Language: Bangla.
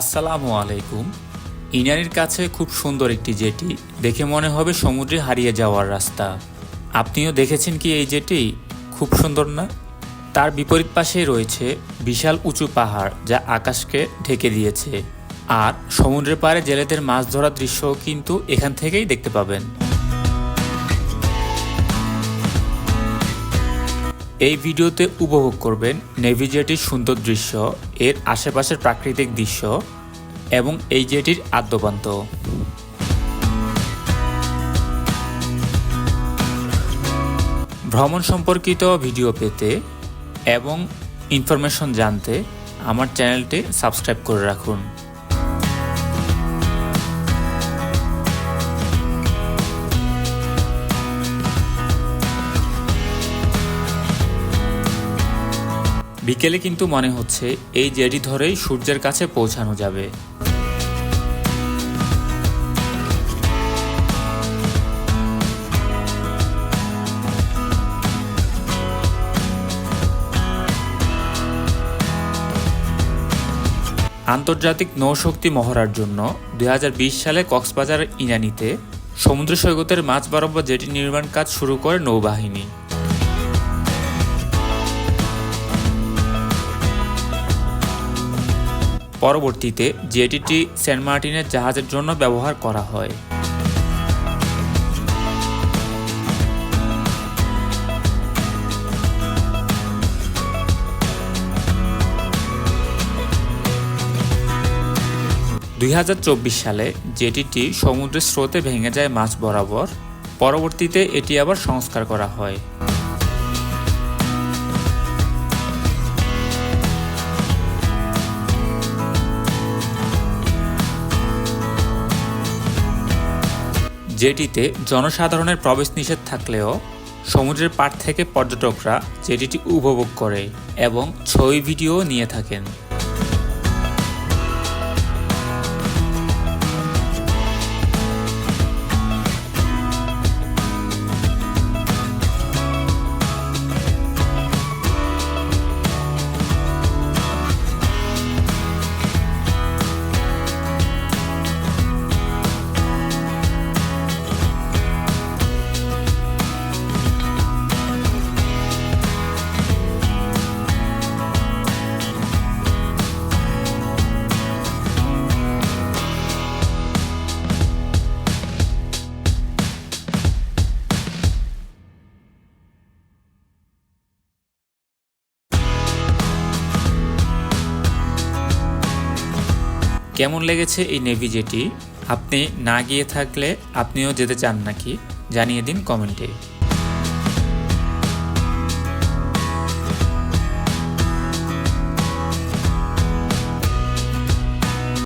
আসসালামু আলাইকুম। ইনানির কাছে খুব সুন্দর একটি জেটি। দেখে মনে হবে সমুদ্রে হারিয়ে যাওয়ার রাস্তা। আপনিও দেখেছেন কি এই জেটি? খুব সুন্দর না? তার বিপরীত পাশে রয়েছে বিশাল উঁচু পাহাড় যা আকাশকে ঢেকে দিয়েছে। আর সমুদ্রের পাড়ে জেলেদের মাছ ধরার দৃশ্য কিন্তু এখান থেকেই দেখতে পাবেন। এই ভিডিওতে উপভোগ করবেন নেভি জেটির সুন্দর দৃশ্য, এর আশেপাশের প্রাকৃতিক দৃশ্য এবং এই জেটির আদ্যপান্ত। ভ্রমণ সম্পর্কিত ভিডিও পেতে এবং ইনফরমেশন জানতে আমার চ্যানেলটি সাবস্ক্রাইব করে রাখুন। বিকেলে কিন্তু মনে হচ্ছে এই জেডি ধরেই সূর্যের কাছে পৌঁছানো যাবে। আন্তর্জাতিক নৌশক্তি মহড়ার জন্য দু হাজার বিশ সালে কক্সবাজার ইনানিতে সমুদ্র সৈকতের মাছ বরাবর জেটি নির্মাণ কাজ শুরু করে নৌবাহিনী। পরবর্তীতে জেটিটি সেন্ট মার্টিনের জাহাজের জন্য ব্যবহার করা হয়। দুই হাজার চব্বিশ সালে জেটিটি সমুদ্রের স্রোতে ভেঙে যায় মাছ বরাবর। পরবর্তীতে এটি আবার সংস্কার করা হয়। জেটিতে জনসাধারণের প্রবেশ নিষেধ থাকলেও সমুদ্রের পাড় থেকে পর্যটকরা জেটিটি উপভোগ করে এবং ছবি, ভিডিও নিয়ে থাকেন। কেমন লেগেছে এই নেভি জেটি আপনি না গিয়ে থাকলে আপনিও যেতে চান নাকি? জানিয়ে দিন কমেন্টে।